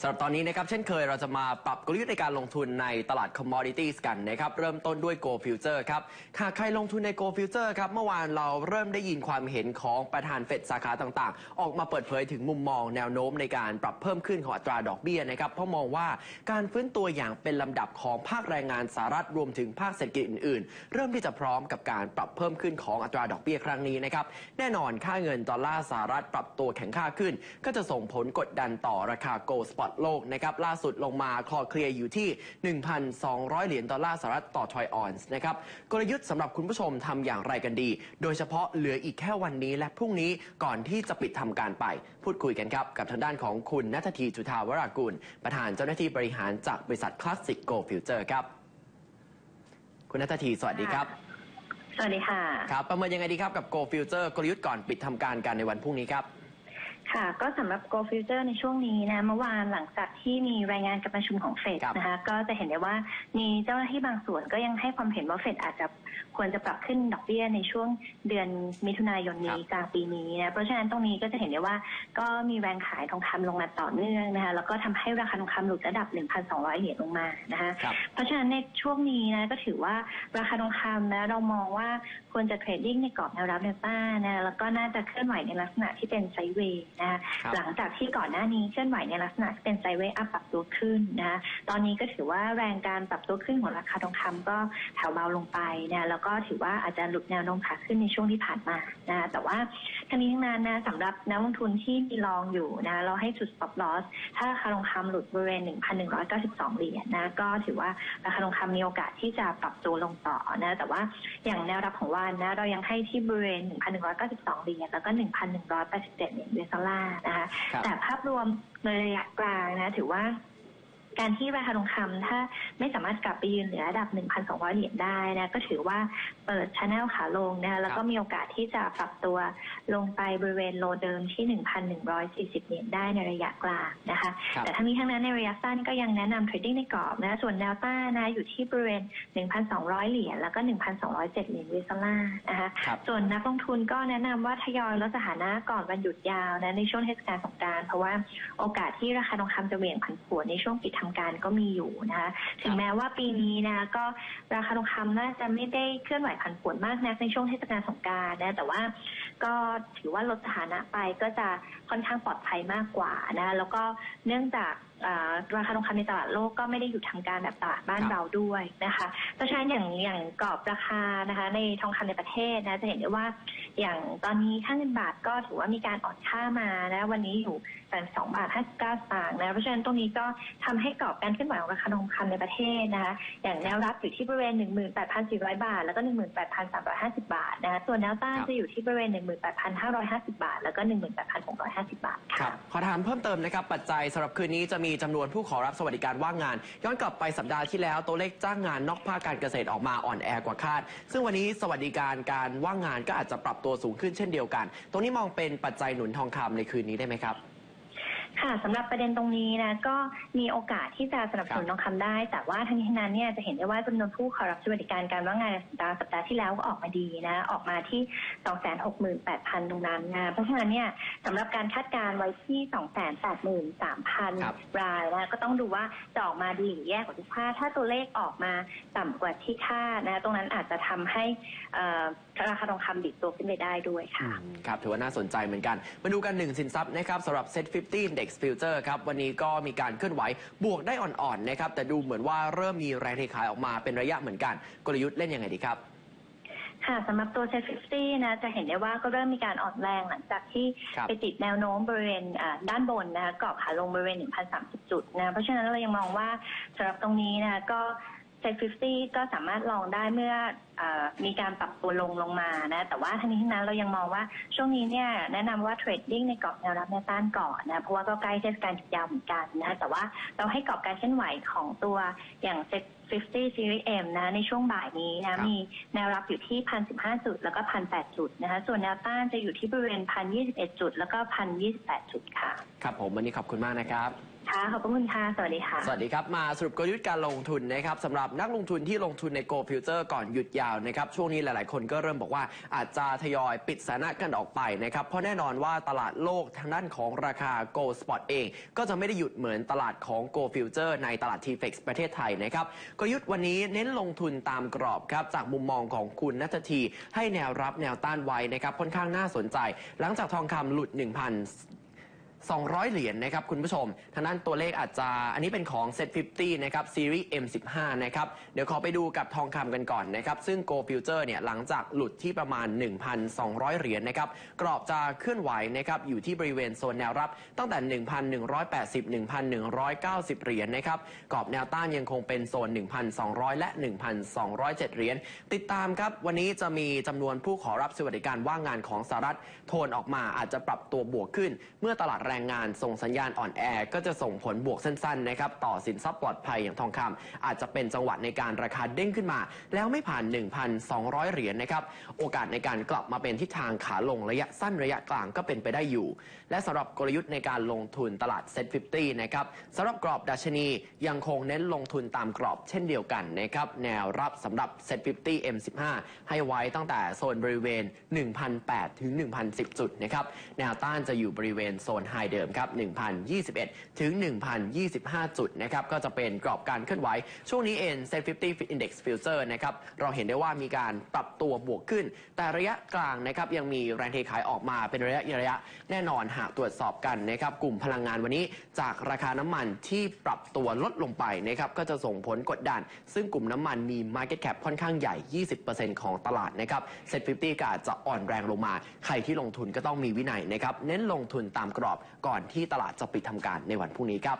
สำหรับตอนนี้นะครับเช่นเคยเราจะมาปรับกลยุทธ์ในการลงทุนในตลาด commodities กันนะครับเริ่มต้นด้วย Go Future ครับหากใครลงทุนใน Go Future ครับเมื่อวานเราเริ่มได้ยินความเห็นของประธานเฟดสาขาต่างๆ ออกมาเปิดเผยถึงมุมมองแนวโน้มในการปรับเพิ่มขึ้นของอัตราดอกเบี้ยนะครับเพราะมองว่าการฟื้นตัวอย่างเป็นลำดับของภาคแรงงานสหรัฐรวมถึงภาคเศรษฐกิจอื่นๆ เริ่มที่จะพร้อมกับการปรับเพิ่มขึ้นของอัตราดอกเบี้ยครั้งนี้นะครับแน่นอนค่าเงินดอลลาร์สหรัฐปรับตัวแข็งค่าขึ้น ก็จะส่งผลกดดันต่อราคาโกลด์สปอตโลกนะครับล่าสุดลงมาคลอเคลียร์อยู่ที่ 1,200 เหรียญดอลลาร์สหรัฐต่อทรอยออนซ์นะครับกลยุทธ์สำหรับคุณผู้ชมทำอย่างไรกันดี โดยเฉพาะเหลืออีกแค่วันนี้และพรุ่งนี้ก่อนที่จะปิดทำการไป พูดคุยกันครับ กับทางด้านของคุณนัททีจุธาวรากุล ประธานเจ้าหน้าที่บริหารจากบริษัทคลาสสิกโกลฟิวเจอร์ครับ คุณนัททีสวัสดีครับสวัสดีค่ะ ครับ ประเมินยังไงดีครับกับ Go Future กลยุทธ์ก่อนปิดทำการกันในวันพรุ่งนี้ครับ ค่ะ ก็สำหรับ Go Future ในช่วงนี้นะเมื่อวานหลังจากที่มีรายงานการประชุมของเฟดครับ นะคะ ก็จะเห็นได้ว่ามีเจ้าหน้าที่บางส่วนก็ยังให้ความเห็นว่าเฟดอาจจะควรจะปรับขึ้นดอกเบี้ยในช่วงเดือนมิถุนายนนี้กลางปีนี้นะเพราะฉะนั้นตรงนี้ก็จะเห็นได้ว่าก็มีแรงขายทองคำลงมาต่อเนื่องนะคะแล้วก็ทำให้ราคาทองคำหลุดระดับ 1,200 เหรียญลงมานะคะ ครับ เพราะฉะนั้นในช่วงนี้นะก็ถือว่าราคาทองคำนะเรามองว่าควรจะเทรดดิ้งในกรอบแนวรับแนวต้านนะแล้วก็น่าจะเคลื่อนไหวในลักษณะที่เป็นไซด์เวย์นะคะครับหลังจากที่ก่อนหน้านี้เคลื่อนไหวในลักษณะที่เป็นไซด์เวย์อัพปรับตัวขึ้นนะคะตอนนี้ก็ถือว่าแรงการปรับตัวขึ้นของราคาทองคำก็แถวเบาลงไปนะแล้วก็ถือว่าอาจจะหลุดแนวโน้มขาขึ้นในช่วงที่ผ่านมานะแต่ว่าทั้งนี้ทั้งนั้นนะสำหรับนักลงทุนที่มีลองอยู่นะเราให้จุด stop loss ถ้าราคาทองคำหลุดบริเวณ 1,192 เหรียญนะก็ถือว่าราคาทองคำมีโอกาสที่จะปรับตัวลงต่อนะแต่ว่าอย่างแนวรับของวันนะเรายังให้ที่บริเวณ 1,192 เหรียญแล้วก็ 1,187 เหรียญ US ดอลลาร์นะคะ ครับ แต่ภาพรวมในระยะกลางนะถือว่า การที่ราคาทองคำถ้าไม่สามารถกลับไปยืนเหนือระดับ 1,200 เหรียญได้นะก็ถือว่าเปิดช anel ขาลงนะคะแล้วก็มีโอกาสที่จะปรับตัวลงไปบริเวณโลเดิมที่ 1,140 เหรียญได้ในระยะกลางนะคะครับแต่ทั้งนี้ทั้งนั้นในระยะสั้นก็ยังแนะนำเทรดดิ้งในกรอบนะส่วนแนวต้านนะอยู่ที่บริเวณ 1,200 เหรียญแล้วก็ 1,207 เหรียญเวสลาร์นะคะครับส่วนนักลงทุนก็แนะนำว่าทยอยลดสถานะก่อนวันหยุดยาวนะในช่วงเทศกาลสงกรานต์เพราะว่าโอกาสที่ราคาทองคำจะเหวี่ยงผันผวนในช่วงปิดทำการก็มีอยู่นะคะถึงแม้ว่าปีนี้นะก็ราคาทองคำน่าจะไม่ได้เคลื่อนไหวผันผวนมากนักในช่วงเทศกาลสงกรานต์นะแต่ว่าก็ถือว่าลดสถานะไปก็จะค่อนข้างปลอดภัยมากกว่านะแล้วก็เนื่องจากอ่าราคาทองคำในตลาดโลกก็ไม่ได้หยุดทำการแบบตลาดบ้านครับเราด้วยนะคะเพราะฉะนั้นอย่างอย่างกรอบราคานะคะ ในทองคำในประเทศนะจะเห็นได้ว่าอย่างตอนนี้ค่าเงินบาทก็ถือว่ามีการอ่อนค่ามานะวันนี้อยู่82บาท59สตางค์นะเพราะฉะนั้นตรงนี้ก็ทำให้กรอบการเคลื่อนไหวของราคาทองคำในประเทศนะคะอย่างแนวรับอยู่ที่บริเวณ18,400บาท แล้วก็18,350บาทนะคะส่วนแนวต้านครับจะอยู่ที่บริเวณ18,550บาท แล้วก็18,650บาทครัค่ะบขอถามเพิ่มเติมนะครับปัจจัยสำหรับคืนนี้จะมีจำนวนผู้ขอรับสวัสดิการว่างงาน ย้อนกลับไปสัปดาห์ที่แล้วตัวเลขจ้างงานนอกภาคการเกษตรออกมาอ่อนแอกว่าคาด ซึ่งวันนี้สวัสดิการการว่างงานก็อาจจะปรับตัวสูงขึ้นเช่นเดียวกัน ตรงนี้มองเป็นปัจจัยหนุนทองคำในคืนนี้ได้ไหมครับ ค่ะสำหรับประเด็นตรงนี้นะก็มีโอกาสที่จะสนับสนุนทองคำได้ แต่ว่าทั้งนี้ทั้งนั้นเนี่ยจะเห็นได้ว่าจำนวนผู้ขอรับสวัสดิการการว่างงานในสัปดาห์สัปดาห์ที่แล้วก็ออกมาดีนะออกมาที่ 268,000 ตรงนั้นนะเพราะฉะนั้นเนี่ยสำหรับการคาดการณ์ไว้ที่ครับ283,000 รายนะก็ต้องดูว่าจะออกมาดีหรือแย่กว่าที่คาดถ้าตัวเลขออกมาต่ำกว่าที่คาดนะตรงนั้นอาจจะทำให้เอ่อราคาทองคำดิดตัวขึ้นไปได้ด้วยค่ะครับถือว่าน่าสนใจเหมือนกัน มาดูกันหนึ่งสินทรัพย์นะครับสำหรับ Set 50 Index Future ครับวันนี้ก็มีการเคลื่อนไหวบวกได้อ่อนๆนะครับแต่ดูเหมือนว่าเริ่มมีแรงเทขายออกมาเป็นระยะเหมือนกัน กลยุทธ์เล่นยังไงดีครับค่ะสำหรับตัวเซ็ต50นะจะเห็นได้ว่าก็เริ่มมีการอ่อนแรงหลังจากที่ครับไปติดแนวโน้มบริเวณอ่าด้านบนนะคะกรอบขาลงบริเวณ 1,030 จุดนะเพราะฉะนั้นเรายังมองว่าสำหรับตรงนี้นะก็ เซ็ต50ก็สามารถลองได้เมื่ออามีการปรับตัวลงลงมานะแต่ว่าทั้งนี้ทั้งนั้นเรายังมองว่าช่วงนี้เนี่ยแนะนำว่าเทรดดิ้งในกรอบแนวรับแนวต้านก่อนนะเพราะว่าก็ใกล้เทศกาลหยุดยาวเหมือนกันนะแต่ว่าเราให้กรอบการเคลื่อนไหวของตัวอย่างเซ็ต50 Series M นะในช่วงบ่ายนี้ครันะบมีแนวรับอยู่ที่ 1,015 จุด แล้วก็ 1,008 จุดนะคะส่วนแนวต้านจะอยู่ที่บริเวณ 1,021 จุด แล้วก็ 1,028 จุดค่ะ ครับผมวันนี้ขอบคุณมากนะครับค่ะค่ะ ขอบพระคุณค่ะ สวัสดีค่ะ สวัสดีครับ มาสรุปกลยุทธ์การลงทุนนะครับสำหรับนักลงทุนที่ลงทุนใน Go Future ก่อนหยุดยาวนะครับช่วงนี้หลาย ๆ คนก็เริ่มบอกว่าอาจจะทยอยปิดสถานะกันออกไปนะครับเพราะแน่นอนว่าตลาดโลกทางด้านของราคา Go Spot เอง ก็จะไม่ได้หยุดเหมือนตลาดของ Go Future ในตลาด TFX ประเทศไทยนะครับกลยุทธ์วันนี้เน้นลงทุนตามกรอบครับจากมุมมองของคุณนัททีให้แนวรับแนวต้านไว้นะครับค่อนข้างน่าสนใจ หลังจากทองคำหลุด 1,000 200 เหรียญนะครับคุณผู้ชม ทางด้านตัวเลขอาจจะอันนี้เป็นของ Set 50นะครับซีรีส์ M15 นะครับเดี๋ยวขอไปดูกับทองคำกันก่อนนะครับซึ่ง Go Future เนี่ยหลังจากหลุดที่ประมาณ 1,200 เหรียญนะครับกรอบจะเคลื่อนไหวนะครับอยู่ที่บริเวณโซนแนวรับตั้งแต่ 1,180 1,190 เหรียญนะครับกรอบแนวต้านยังคงเป็นโซน 1,200 และ 1,207 เหรียญติดตามครับวันนี้จะมีจำนวนผู้ขอรับสวัสดิการว่างงานของสหรัฐโทนออกมาอาจจะปรับตัวบวกขึ้น เมื่อตลาดแรงงานส่งสัญญาณอ่อนแอก็จะส่งผลบวกสั้นๆนะครับต่อสินทรัพย์ปลอดภัยอย่างทองคำอาจจะเป็นจังหวะในการราคาเด้งขึ้นมา แล้วไม่ผ่าน 1,200 เหรียญนะครับโอกาสในการกลับมาเป็นทิศทางขาลงระยะสั้นระยะกลางก็เป็นไปได้อยู่ และสำหรับกลยุทธ์ในการลงทุนตลาด Set 50นะครับสำหรับกรอบดัชนียังคงเน้นลงทุนตามกรอบเช่นเดียวกันนะครับแนวรับสำหรับ Set 50 M15 ให้ไว้ตั้งแต่โซนบริเวณ1,008ถึง1,010 จุดนะครับแนวต้านจะอยู่บริเวณโซนไฮเดิมครับ 1,021 ถึง 1,025 จุดนะครับ ก็จะเป็นกรอบการเคลื่อนไหว ช่วงนี้เอง Set 50 Index Future นะครับ เราเห็นได้ว่ามีการปรับตัวบวกขึ้น แต่ระยะกลางนะครับยังมีแรงเทขายออกมาเป็นระยะระยะ แน่นอนหากตรวจสอบกันนะครับ กลุ่มพลังงานวันนี้จากราคาน้ำมันที่ปรับตัวลดลงไปนะครับ ก็จะส่งผลกดดัน ซึ่งกลุ่มน้ำมันมี Market Cap ค่อนข้างใหญ่ 20%ของตลาดนะครับ Set 50ก็อาจจะอ่อนแรงลงมา ใครที่ลงทุนก็ต้องมีวินัยนะครับ เน้นลงทุนตามกรอบก่อนที่ตลาดจะปิดทำการในวันพรุ่งนี้ครับ